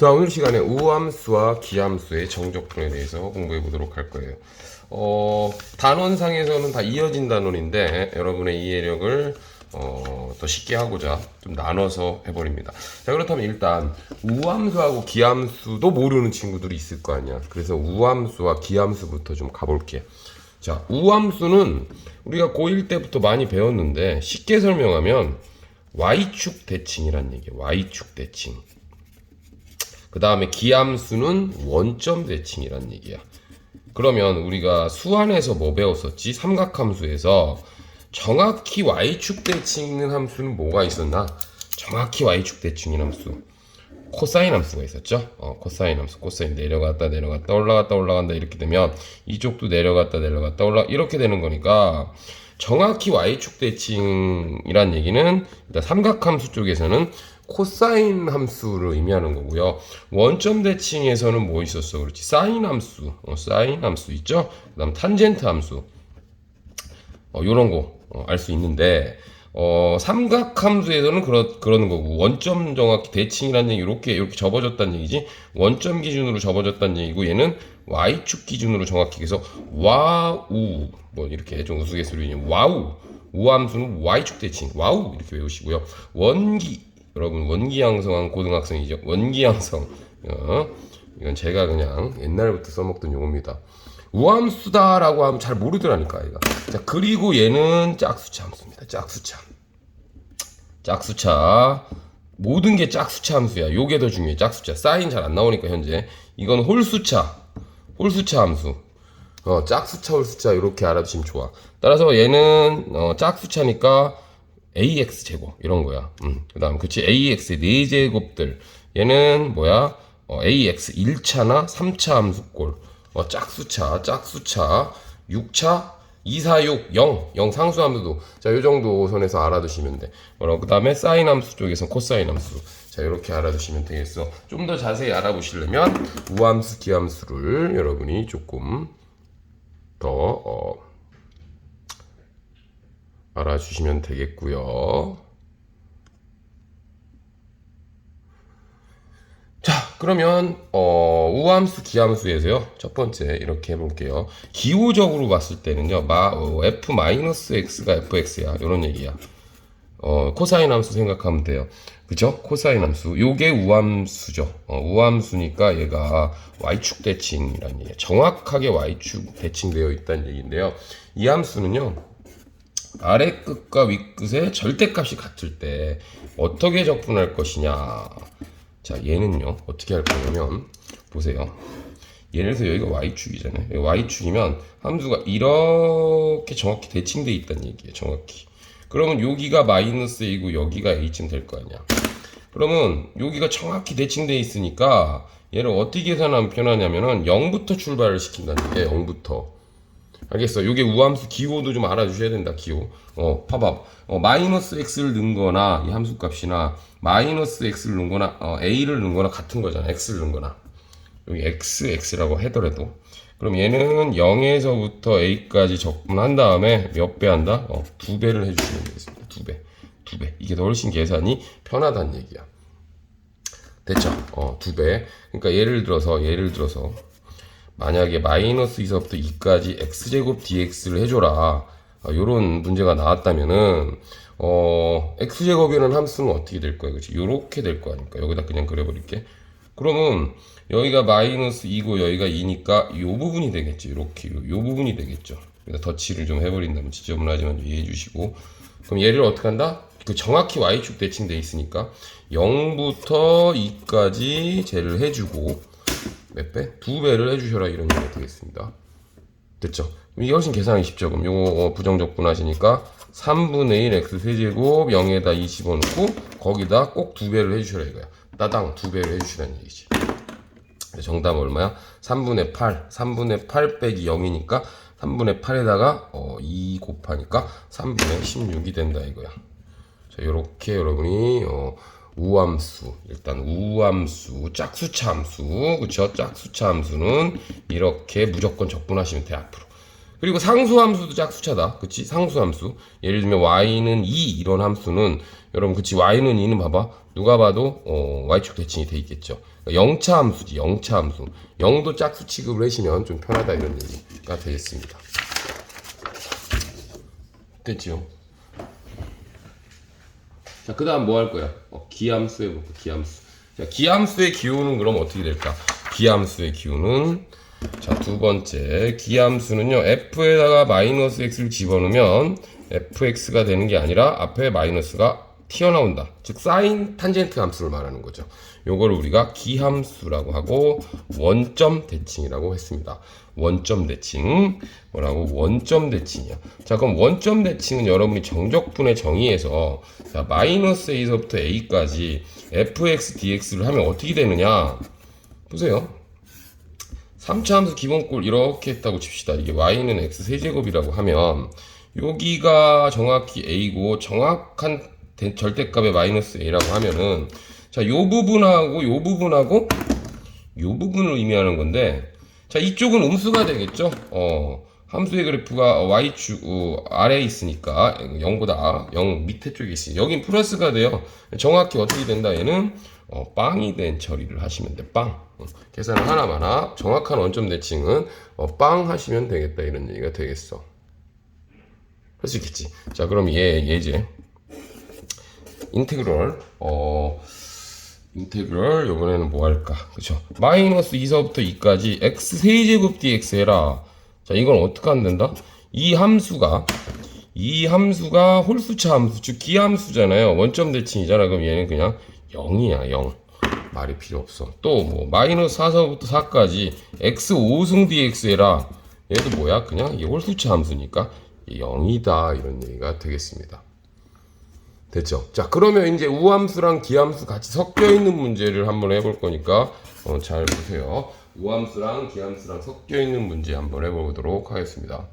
자, 오늘 시간에 우함수와 기함수의 정적분에 대해서 공부해 보도록 할 거예요. 어, 단원상에서는 다 이어진 단원인데 여러분의 이해력을 어, 더 쉽게 하고자 좀 나눠서 해버립니다. 자, 그렇다면 일단 우함수하고 기함수도 모르는 친구들이 있을 거 아니야. 그래서 우함수와 기함수부터 좀 가볼게. 자, 우함수는 우리가 고1 때부터 많이 배웠는데 쉽게 설명하면 Y축 대칭이란 얘기예요. Y축 대칭. 그 다음에 기함수는 원점 대칭이란 얘기야. 그러면 우리가 수안에서 뭐 배웠었지? 삼각함수에서 정확히 y축 대칭 함수는 뭐가 있었나? 정확히 y축 대칭인 함수. 코사인 함수가 있었죠. 어, 코사인 함수, 코사인 내려갔다 내려갔다 올라갔다 올라간다 이렇게 되면 이쪽도 내려갔다 내려갔다 올라 이렇게 되는 거니까 정확히 y축 대칭이란 얘기는 일단 삼각함수 쪽에서는 코사인 함수를 의미하는 거고요. 원점 대칭에서는 뭐 있었어? 그렇지. 사인 함수, 어, 사인 함수 있죠. 그다음 탄젠트 함수, 어, 요런 거알수 있는데 어, 삼각함수에서는 그러, 그러는 거고 원점 정확히 대칭이라는 얘기 이렇게 이렇게 접어졌다는 얘기지 원점 기준으로 접어졌다는 얘기고 얘는 y축 기준으로 정확히 해서 와우 뭐 이렇게 좀 우스갯소리니 와우 우함수는 y축 대칭 와우 이렇게 외우시고요 원기 여러분 원기 양성한 고등학생이죠 원기 양성 어, 이건 제가 그냥 옛날부터 써먹던 용어입니다 우함수다라고 하면 잘 모르더라니까 아이가. 자 그리고 얘는 짝수차 함수입니다. 짝수차. 짝수차. 모든 게 짝수차 함수야. 요게 더 중요해. 짝수차. 사인 잘 안 나오니까 현재 이건 홀수차. 홀수차 함수. 어 짝수차 홀수차 이렇게 알아두시면 좋아. 따라서 얘는 어, 짝수차니까 ax 제곱 이런 거야. 음. 그다음 그치 ax의 네 제곱들. 얘는 뭐야? 어, ax 1차나 3차 함수꼴. 어, 짝수차, 짝수차, 6차, 2, 4, 6, 0, 0 상수 함수도 자, 요 정도 선에서 알아두시면 돼. 어, 그 다음에 사인 함수 쪽에서 코사인 함수. 자, 이렇게 알아두시면 되겠어. 좀 더 자세히 알아보시려면 우함수, 기함수를 여러분이 조금 더 어, 알아주시면 되겠고요. 자, 그러면 어, 우함수, 기함수에서요. 첫 번째 이렇게 해볼게요. 기호적으로 봤을 때는요. 마, 어, f x가 fx야. 이런 얘기야. 어, 코사인 함수 생각하면 돼요. 그죠? 코사인 함수. 요게 우함수죠. 어, 우함수니까 얘가 y축 대칭이라는 얘기야. 정확하게 y축 대칭되어 있다는 얘기인데요. 이 함수는요. 아래 끝과 윗 끝의 절대값이 같을 때 어떻게 적분할 것이냐. 자, 얘는요, 어떻게 할 거냐면, 보세요. 예를 들어서 여기가 y축이잖아요. 여기 y축이면 함수가 이렇게 정확히 대칭돼 있다는 얘기예요. 정확히. 그러면 여기가 마이너스 a고 여기가 a쯤 될 거 아니야. 그러면 여기가 정확히 대칭돼 있으니까 얘를 어떻게 계산하면 편하냐면은 0부터 출발을 시킨다는 게 0부터. 알겠어. 요게 우함수 기호도 좀 알아주셔야 된다. 기호. 어, 봐봐. 어, 마이너스 x를 넣은 거나 이 함수 값이나 마이너스 x를 넣은 거나 어, a를 넣은 거나 같은 거잖아. x를 넣은 거나. 여기 x, x라고 하더라도. 그럼 얘는 0에서부터 a까지 적분한 다음에 몇 배 한다? 어, 두 배를 해주시면 되겠습니다. 두 배. 두 배. 이게 더 훨씬 계산이 편하다는 얘기야. 됐죠? 어, 두 배. 그러니까 예를 들어서, 예를 들어서, 만약에 마이너스 2서부터 2까지 x제곱 dx를 해줘라. 어, 요런 문제가 나왔다면은, 어, x제곱이라는 함수는 어떻게 될 거야? 그치? 요렇게 될 거 아닙니까? 여기다 그냥 그려버릴게. 그러면, 여기가 마이너스 2고 여기가 2니까 요 부분이 되겠죠. 요렇게. 요, 요 부분이 되겠죠. 여기다 덧칠을 좀 해버린다면 지저분하지만 이해해 주시고. 그럼 얘를 어떻게 한다? 그 정확히 y축 대칭돼 있으니까 0부터 2까지 제를 해주고 몇 배? 두 배를 해주셔라 이런 얘기가 되겠습니다. 됐죠? 이게 훨씬 계산하기 쉽죠. 그럼 요거 부정적분 하시니까 3분의 1 x 세제곱 0에다 2 집어넣고 거기다 꼭 두 배를 해주셔라 이거야. 따당 두 배를 해주시라는 얘기지. 정답 얼마야? 3분의 8. 3분의 8 빼기 0이니까 3분의 8에다가 어, 2 곱하니까 3분의 16이 된다 이거야. 자, 요렇게 여러분이 어, 우함수 일단 우함수 짝수차 함수 그쵸 짝수차 함수는 이렇게 무조건 적분하시면 돼 앞으로 그리고 상수함수도 짝수차다. 그치? 상수함수. 예를 들면 y는 2 이런 함수는 여러분 그치? y는 2는 봐봐. 누가 봐도 어, y축 대칭이 돼 있겠죠. 그러니까 0차 함수지. 0차 함수. 0도 짝수 취급을 하시면 좀 편하다 이런 얘기가 되겠습니다. 됐죠? 자, 그 다음 뭐 할 거야? 어, 기함수 해볼까, 기함수. 자, 기함수의 기호는 그럼 어떻게 될까? 기함수의 기호는, 자, 두 번째. 기함수는요, f에다가 마이너스 x를 집어넣으면 fx가 되는 게 아니라 앞에 마이너스가 튀어나온다. 즉, 사인 탄젠트 함수를 말하는 거죠. 요거를 우리가 기함수라고 하고, 원점 대칭이라고 했습니다. 원점 대칭. 뭐라고? 원점 대칭이야. 자, 그럼 원점 대칭은 여러분이 정적분의 정의에서, 자, 마이너스 a서부터 a까지 fx dx를 하면 어떻게 되느냐? 보세요. 3차 함수 기본꼴 이렇게 했다고 칩시다. 이게 y는 x 세제곱이라고 하면 여기가 정확히 a고 정확한 대- 절대값의 마이너스 a라고 하면은 자, 요 부분하고 요 부분하고 요 부분을 의미하는 건데 자, 이쪽은 음수가 되겠죠? 어. 함수의 그래프가 y축 어, 아래에 있으니까 0보다 0 밑에 쪽에 있으니 여긴 플러스가 돼요. 정확히 어떻게 된다 얘는 어, 빵이 된 처리를 하시면 돼. 빵. 어, 계산을 하나만 하. 정확한 원점 대칭은 어, 빵 하시면 되겠다 이런 얘기가 되겠어. 할 수 있겠지. 자, 그럼 얘 예제 인테그럴 어 인테그럴 요번에는 뭐 할까? 그쵸? 마이너스 2서부터 2까지 x 세제곱 dx 해라. 자, 이건 어떻게 하면 된다? 이 함수가 이 함수가 홀수차 함수, 즉 기함수잖아요. 원점 대칭이잖아. 그럼 얘는 그냥 0이야, 0. 말이 필요 없어. 또 뭐 마이너스 4서부터 4까지 x 5승 dx 해라. 얘도 뭐야? 그냥 이 홀수차 함수니까 0이다. 이런 얘기가 되겠습니다. 됐죠? 자, 그러면 이제 우함수랑 기함수 같이 섞여 있는 문제를 한번 해볼 거니까 어, 잘 보세요. 우함수랑 기함수랑 섞여 있는 문제 한번 해보도록 하겠습니다.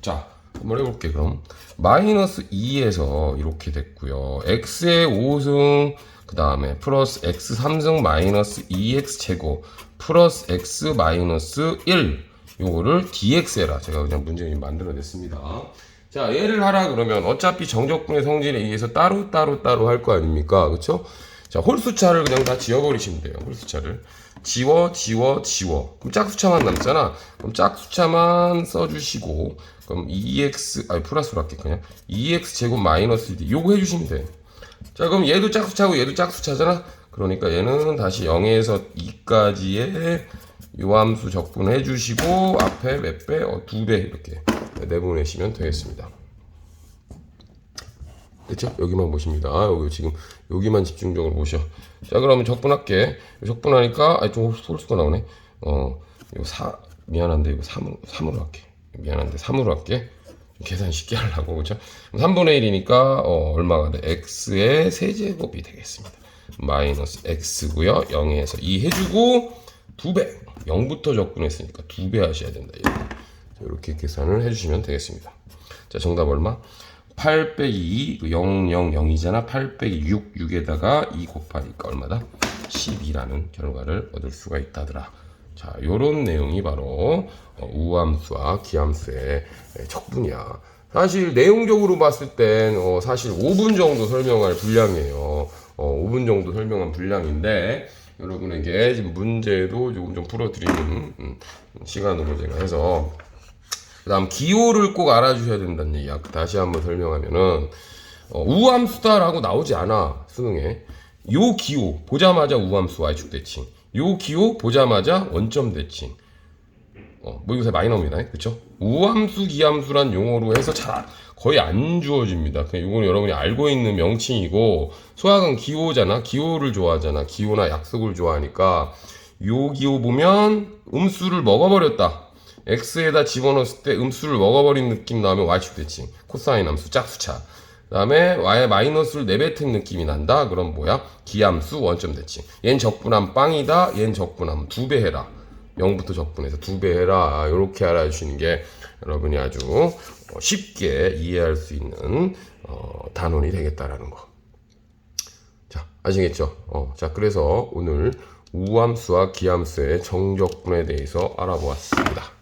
자, 한번 해볼게 그럼. 마이너스 2에서 이렇게 됐고요. x의 5승 그 다음에 플러스 x 3승 마이너스 2x 제곱 플러스 x 마이너스 1 요거를 dx 해라. 제가 그냥 문제 좀 만들어냈습니다. 자, 얘를 하라 그러면 어차피 정적분의 성질에 의해서 따로 따로 따로 할 거 아닙니까? 그쵸? 자, 홀수차를 그냥 다 지워버리시면 돼요. 홀수차를. 지워, 지워, 지워. 그럼 짝수차만 남잖아. 그럼 짝수차만 써주시고, 그럼 2x, 아니, 플러스로 할게, 그냥. 2x 제곱 마이너스 1 요거 해주시면 돼. 자, 그럼 얘도 짝수차고 얘도 짝수차잖아? 그러니까 얘는 다시 0에서 2까지의 요함수 적분해 주시고, 앞에 몇 배? 어, 두 배, 이렇게 내보내시면 되겠습니다. 됐죠? 여기만 보십니다. 여기 지금 여기만 집중적으로 보셔. 자, 그러면 적분할게. 적분하니까 아, 좀 홀수가 나오네. 어, 이거 4 미안한데 이거 3으로 3으로 할게. 미안한데 3으로 할게. 계산 쉽게 하려고 그죠? 3분의 1이니까 어, 얼마가 돼? x의 세제곱이 되겠습니다. 마이너스 x고요. 0에서 2 해주고 2배. 0부터 적분했으니까 2배 하셔야 된다. 이렇게. 자, 이렇게 계산을 해주시면 되겠습니다. 자, 정답 얼마? 8 빼기 2, 0, 0, 0이잖아. 8 빼기 6, 6에다가 2 곱하니까 얼마다? 12라는 결과를 얻을 수가 있다더라. 자, 요런 내용이 바로 어, 우함수와 기함수의 적분이야. 사실 내용적으로 봤을 땐 어, 사실 5분 정도 설명할 분량이에요. 어, 5분 정도 설명한 분량인데 여러분에게 문제도 조금 좀 풀어드리는 음, 시간으로 제가 해서 그 다음 기호를 꼭 알아주셔야 된다는 얘기야. 다시 한번 설명하면은 어, 우함수다라고 나오지 않아 수능에. 요 기호 보자마자 우함수 y축 대칭. 요 기호 보자마자 원점 대칭. 어, 모의고사 많이 나옵니다. 그쵸? 우함수, 기함수란 용어로 해서 잘 거의 안 주어집니다. 그냥 요거는 여러분이 알고 있는 명칭이고 수학은 기호잖아. 기호를 좋아하잖아. 기호나 약속을 좋아하니까 요 기호 보면 음수를 먹어버렸다. x에다 집어넣었을 때 음수를 먹어버린 느낌 나면 y축 대칭. 코사인 함수 짝수차. 그다음에 y 마이너스를 내뱉은 느낌이 난다. 그럼 뭐야? 기함수 원점 대칭. 얜 적분함 빵이다. 얜 적분함 두 배 해라. 0부터 적분해서 두 배 해라. 이렇게 알아주시는 게 여러분이 아주 어, 쉽게 이해할 수 있는 어, 단원이 되겠다라는 거. 자, 아시겠죠? 어, 자, 그래서 오늘 우함수와 기함수의 정적분에 대해서 알아보았습니다.